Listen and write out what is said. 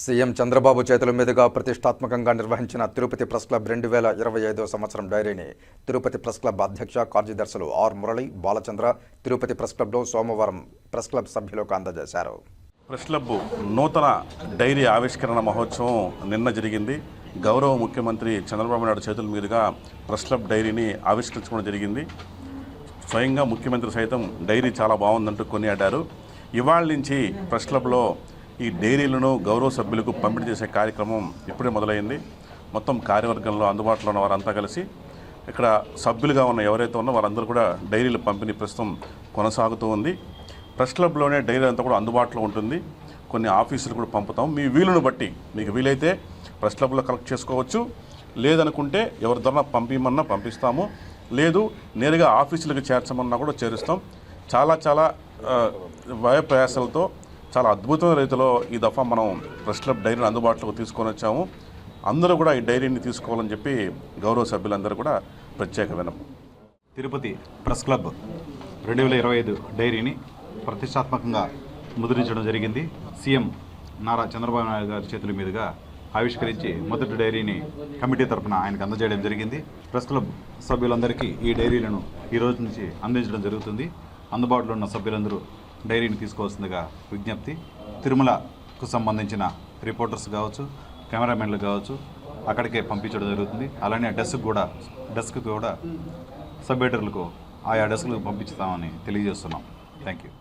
CM Chandrababu చేతుల మీదుగా ప్రతిష్టాత్మకంగా నిర్వహించిన తిరుపతి ప్రెస్ క్లబ్ రెండు వేల ఇరవై ఐదో సంవత్సరం డైరీని తిరుపతి ప్రెస్ క్లబ్ అధ్యక్ష కార్యదర్శులు ఆర్ మురళి బాలచంద్ర తిరుపతి ప్రెస్ క్లబ్లో సోమవారం ప్రెస్ క్లబ్ సభ్యులకు అందజేశారు. ప్రెస్ క్లబ్ నూతన డైరీ ఆవిష్కరణ మహోత్సవం నిన్న జరిగింది. గౌరవ ముఖ్యమంత్రి చంద్రబాబు నాయుడు చేతుల మీదుగా ప్రెస్ క్లబ్ డైరీని ఆవిష్కరించడం జరిగింది. స్వయంగా ముఖ్యమంత్రి సైతం డైరీ చాలా బాగుందంటూ కొనియాడారు. ఇవాళ నుంచి ప్రెస్ క్లబ్లో ఈ డైరీలను గౌరవ సభ్యులకు పంపిణీ చేసే కార్యక్రమం ఇప్పుడే మొదలైంది. మొత్తం కార్యవర్గంలో అందుబాటులో ఉన్న వారంతా కలిసి ఇక్కడ సభ్యులుగా ఉన్న ఎవరైతే ఉన్నో వారందరూ కూడా డైరీలు పంపిణీ ప్రస్తుతం కొనసాగుతూ ఉంది. ప్రెస్ క్లబ్లోనే డైరీ అంతా కూడా అందుబాటులో ఉంటుంది. కొన్ని ఆఫీసులు కూడా పంపుతాం. మీ వీలును బట్టి మీకు వీలైతే ప్రెస్ క్లబ్లో కలెక్ట్ చేసుకోవచ్చు. లేదనుకుంటే ఎవరి ద్వారా పంపించమన్నా పంపిస్తాము. లేదు నేరుగా ఆఫీసులకు చేర్చమన్నా కూడా చేరుస్తాం. చాలా చాలా ఆ, చాలా అద్భుతమైన రీతిలో ఈ దఫా మనం ప్రెస్ క్లబ్ డైరీని అందుబాటులోకి తీసుకొని వచ్చాము. అందరూ కూడా ఈ డైరీని తీసుకోవాలని చెప్పి గౌరవ సభ్యులందరూ కూడా ప్రత్యేక వినము తిరుపతి ప్రెస్ క్లబ్ రెండు వేల ఇరవై ఐదు డైరీని ప్రతిష్టాత్మకంగా ముద్రించడం జరిగింది. సీఎం నారా చంద్రబాబు నాయుడు గారి చేతుల మీదుగా ఆవిష్కరించి మొదటి డైరీని కమిటీ తరఫున ఆయనకు అందజేయడం జరిగింది. ప్రెస్ క్లబ్ సభ్యులందరికీ ఈ డైరీలను ఈ రోజు నుంచి అందించడం జరుగుతుంది. అందుబాటులో ఉన్న సభ్యులందరూ డైరీని తీసుకోవాల్సిందిగా విజ్ఞప్తి. తిరుమలకు సంబంధించిన రిపోర్టర్స్ కావచ్చు కెమెరామెన్లు కావచ్చు అక్కడికే పంపించడం జరుగుతుంది. అలానే డెస్క్ కూడా డెస్క్ కూడా సబ్ ఎడిటర్లకు ఆయా డెస్క్లకు పంపించుతామని తెలియజేస్తున్నాం. Thank you.